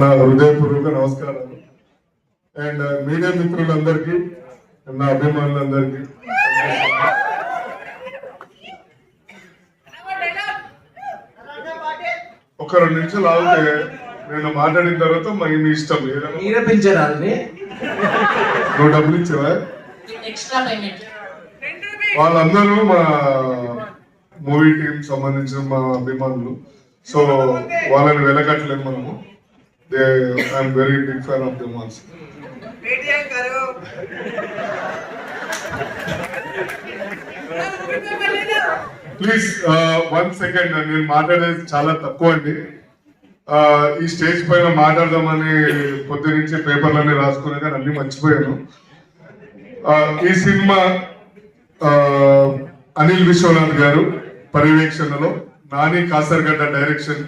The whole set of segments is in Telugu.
నా హృదయపూర్వక నమస్కారాలు. అండ్ మీడియా మిత్రులందరికీ నా అభిమానులందరికీ. ఒక రెండు నిమిషాలు ఆగితే నేను మాట్లాడిన తర్వాత మరి మీ ఇష్టం మీరే నువ్వు డబ్బులు ఇచ్చావా? వాళ్ళందరూ మా మూవీ టీం సంబంధించిన మా అభిమానులు. సో వాళ్ళని వెలకట్టలేము మనము. They I'm very big fan of them also please one second నేను మాట్లాడేది చాలా తక్కువ అండి. ఈ స్టేజ్ పైన మాట్లాడదామని పొద్దు నుంచి పేపర్లన్నీ రాసుకునే కానీ అన్ని మర్చిపోయాను. ఈ సినిమా అనిల్ విశ్వనాథ్ గారు పర్యవేక్షణలో నాని కాసర్గడ్డ డైరెక్షన్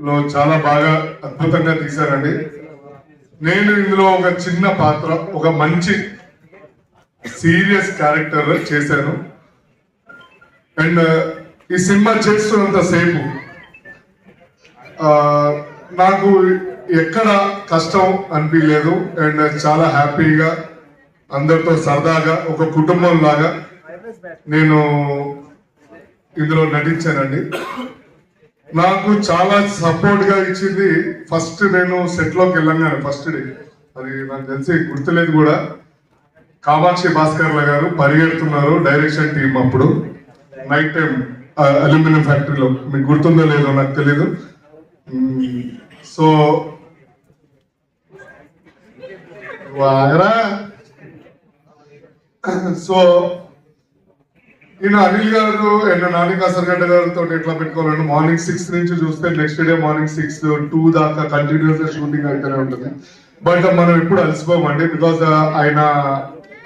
లో చాలా బాగా అద్భుతంగా తీశారండి. నేను ఇందులో ఒక చిన్న పాత్ర ఒక మంచి సీరియస్ క్యారెక్టర్ చేశాను. అండ్ ఈ సినిమా చేస్తున్నంత సేపు నాకు ఎక్కడ కష్టం అనిపించలేదు. అండ్ చాలా హ్యాపీగా అందరితో సరదాగా ఒక కుటుంబం లాగా నేను ఇందులో నటించానండి. నాకు చాలా సపోర్ట్గా ఇచ్చింది ఫస్ట్ నేను సెట్లోకి వెళ్ళంగానే ఫస్ట్ డే అది నాకు తెలిసి గుర్తులేదు కూడా. కామాక్షి భాస్కర్ల గారు పరిగెడుతున్నారు డైరెక్షన్ టీం అప్పుడు. నైట్ టైం అల్యూమినియం ఫ్యాక్టరీలో మీకు గుర్తుందో లేదో నాకు తెలియదు సో సో నేను అనిల్ గారు అండ్ నాని కాసర్గడ్డ గారితో ఎట్లా పెట్టుకోవాలంటే మార్నింగ్ సిక్స్ నుంచి చూస్తే next day morning six to దాకా కంటిన్యూస్గా షూటింగ్ అయితేనే ఉంటుంది. బట్ మనం ఎప్పుడు అలసిపోమండి బికాస్ uh, ఆయన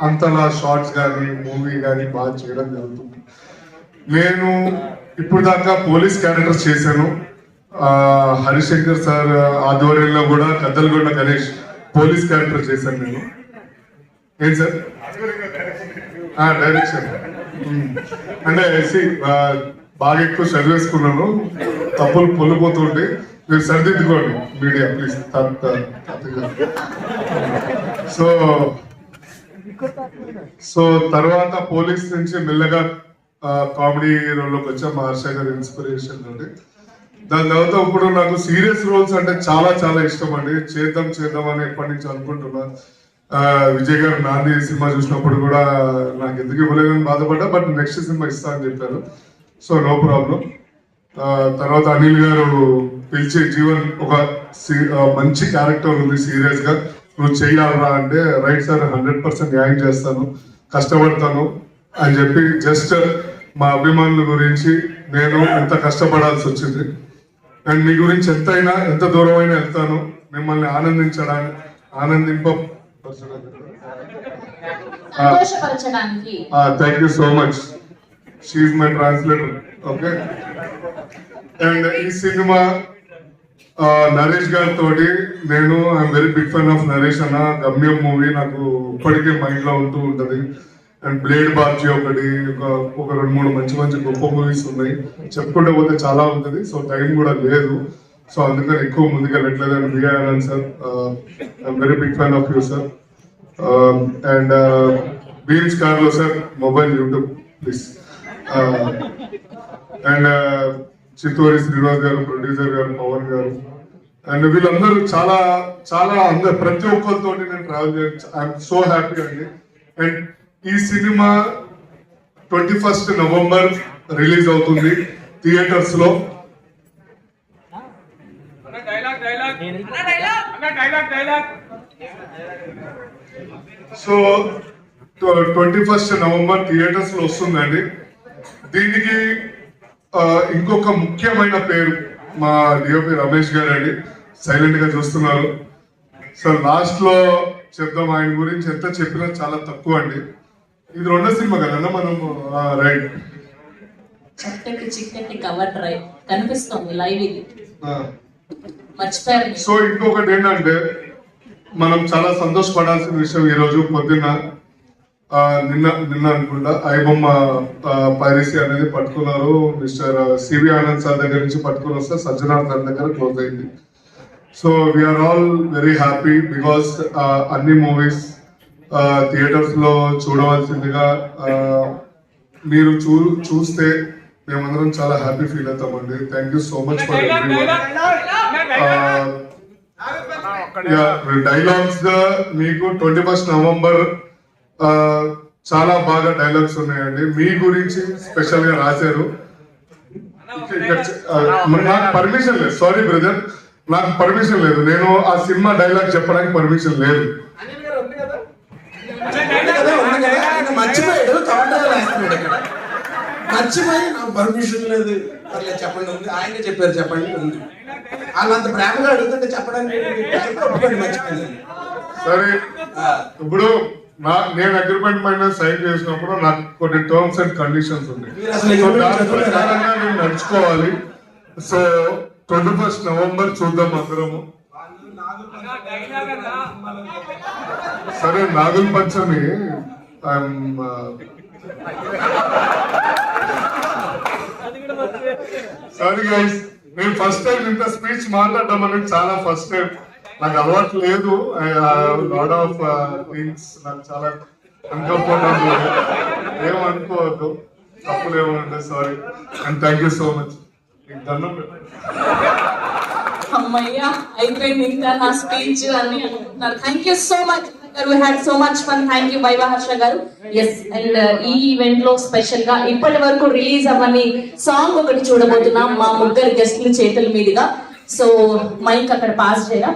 అంతలా షార్ట్స్ కానీ మూవీ కానీ బాగా చేయడం జరుగుతుంది. నేను ఇప్పుడు దాకా పోలీస్ క్యారెక్టర్స్ చేశాను. హరిశంకర్ సార్ ఆధ్వర్యంలో కూడా కద్దలగొండ గణేష్ పోలీస్ క్యారెక్టర్ చేశాను నేను. ఏం సార్? డైరెక్షన్ అంటే బాగా ఎక్కువ చదివేసుకున్నాను తప్పులు పొల్లిపోతుంటే మీరు సరిదిద్దుకోండి మీడియా ప్లీజ్. సో సో తర్వాత పోలీస్ నుంచి మెల్లగా కామెడీ రోల్లోకి వచ్చా మా గారి ఇన్స్పిరేషన్ నుండి దాని తర్వాత ఇప్పుడు నాకు సీరియస్ రోల్స్ అంటే చాలా చాలా ఇష్టం అండి. చేద్దాం చేద్దాం అని ఎప్పటి నుంచి అనుకుంటున్నా. విజయ్ గారు నాంది సినిమా చూసినప్పుడు కూడా నాకు ఎందుకు ఇవ్వలేదని బాధపడ్డా బట్ నెక్స్ట్ సినిమా ఇస్తా అని చెప్పారు. So no problem. తర్వాత అనిల్ గారు పిలిచే జీవన్ ఒక మంచి క్యారెక్టర్ ఉంది సీరియస్గా నువ్వు చేయాలరా అంటే రైట్ సార్ హండ్రెడ్ పర్సెంట్ న్యాయం చేస్తాను కష్టపడతాను అని చెప్పి జస్ట్ మా అభిమానుల గురించి నేను ఎంత కష్టపడాల్సి వచ్చింది. అండ్ మీ గురించి ఎంతైనా ఎంత దూరమైనా వెళ్తాను. మిమ్మల్ని ఆనందించడానికి ఆనందింప సంతోషపరచడానికి. Thank you so much she's my translator okay and ఈ సినిమా నరేష్ గారితో నేను I'm very big fan of Naresh అన్న. గమ్యం మూవీ నాకు ఇప్పటికే మైండ్లో ఉంటూ ఉంటది. అండ్ బ్లేడ్ బాబ్జీ ఒకటి ఒక ఒక రెండు మూడు మంచి మంచి గొప్ప మూవీస్ ఉన్నాయి. చెప్పుకుంటే పోతే చాలా ఉంటుంది. సో టైం కూడా లేదు. సో అందుకని ఎక్కువ ముందుకు వెళ్ళట్లేదు BR sir I'm very big fan of you sir and బీన్స్ కార్లో sir mobile YouTube please and Chittoori Srinivas గారు ప్రొడ్యూసర్ గారు పవన్ గారు. అండ్ వీళ్ళందరూ చాలా చాలా అందరు ప్రతి ఒక్కరితో నేను ట్రావెల్ చేయచ్చు ఐఎమ్ సో హ్యాపీ అండి. అండ్ ఈ cinema twenty first November release అవుతుంది థియేటర్స్లో డైలాగ్ డైలాగ్ అన్న dialogue dialogue so twenty first November థియేటర్స్లో వస్తుందండి. దీనికి ఇంకొక ముఖ్యమైన పేరు మా డిఓపి రమేష్ గారు అండి సైలెంట్గా చూస్తున్నారు. సో లాస్ట్లో చెప్దాం ఆయన గురించి ఎంత చెప్పినా చాలా తక్కువ అండి. ఇది రెండో సినిమా కదన్నా మనం రైట్. చక్కటి చిక్కటి కవర్ డ్రైవ్ కనిపిస్తుంది లైవ్ ఇది. మర్చిపోయారు. సో ఇంకొకటి ఏంటంటే మనం చాలా సంతోషపడాల్సిన విషయం ఈ రోజు పొద్దున్న నిన్న నిన్న అనుకుంటా ఐబొమ్మ పైరసీ అనేది పట్టుకున్నారు. మిస్టర్ సివి ఆనంద్ సార్ దగ్గర నుంచి పట్టుకుని వస్తే సజ్జనాథ్ సార్ దగ్గర క్లోజ్ అయింది. So we're all very happy because అన్ని మూవీస్ థియేటర్స్లో చూడవలసిందిగా మీరు చూ చూస్తే మేమందరం చాలా happy feel అవుతామండి. Thank you so much for every Um, dialogues uh, మీకు ట్వంటీ ఫస్ట్ నవంబర్ చాలా బాగా డైలాగ్స్ ఉన్నాయండి. మీ గురించి స్పెషల్గా రాశారు. Uh, నాకు పర్మిషన్ లేదు. సారీ బ్రదర్ నాకు పర్మిషన్ లేదు. నేను ఆ సినిమా డైలాగ్ చెప్పడానికి పర్మిషన్ లేదు. మర్చిపోయాడు మర్చిపోయి నాకు పర్మిషన్ లేదు. పర్లేదు చెప్పండి ఉంది. ఆయనే చెప్పారు చెప్పండి ఉంది. వాళ్ళంత ప్రేమగా అడుగుతుంటే చెప్పడానికి మర్చిపోయింది సరే. ఇప్పుడు నా నేను అగ్రిమెంట్ పైన సైన్ చేసినప్పుడు నాకు కొన్ని టర్మ్స్ అండ్ కండిషన్స్ ఉన్నాయి. నడుచుకోవాలి? సో ట్వంటీ ఫస్ట్ నవంబర్ చూద్దాం అందరము. సరే నాగుల పంచమి సారీ గైస్ నేను ఫస్ట్ టైం ఇంత స్పీచ్ మాట్లాడడం అనేది చాలా ఫస్ట్ టైం నాకు అలవాటు లేదు. లాడ్ ఆఫ్ థింగ్స్ నాకు చాలా అన్కంఫర్టబుల్ ఏమనుకోవద్దు తప్పులు ఏమంటే sorry and thank you so much నీకు దండం అమ్మయ్యా అయిపోయింది ఇంకా నా స్పీచ్ అని అనుకుంటున్నారు. Thank you so much garu had so much fun thank you Viva Harsha garu yes and ఈ ఈవెంట్లో స్పెషల్గా ఇప్పటి వరకు రిలీజ్ అవ్వని సాంగ్ ఒకటి చూడబోతున్నాం మా ముగ్గురు గెస్ట్ల చేతుల మీదుగా. సో మైక్ అక్కడ పాస్ చేయరా?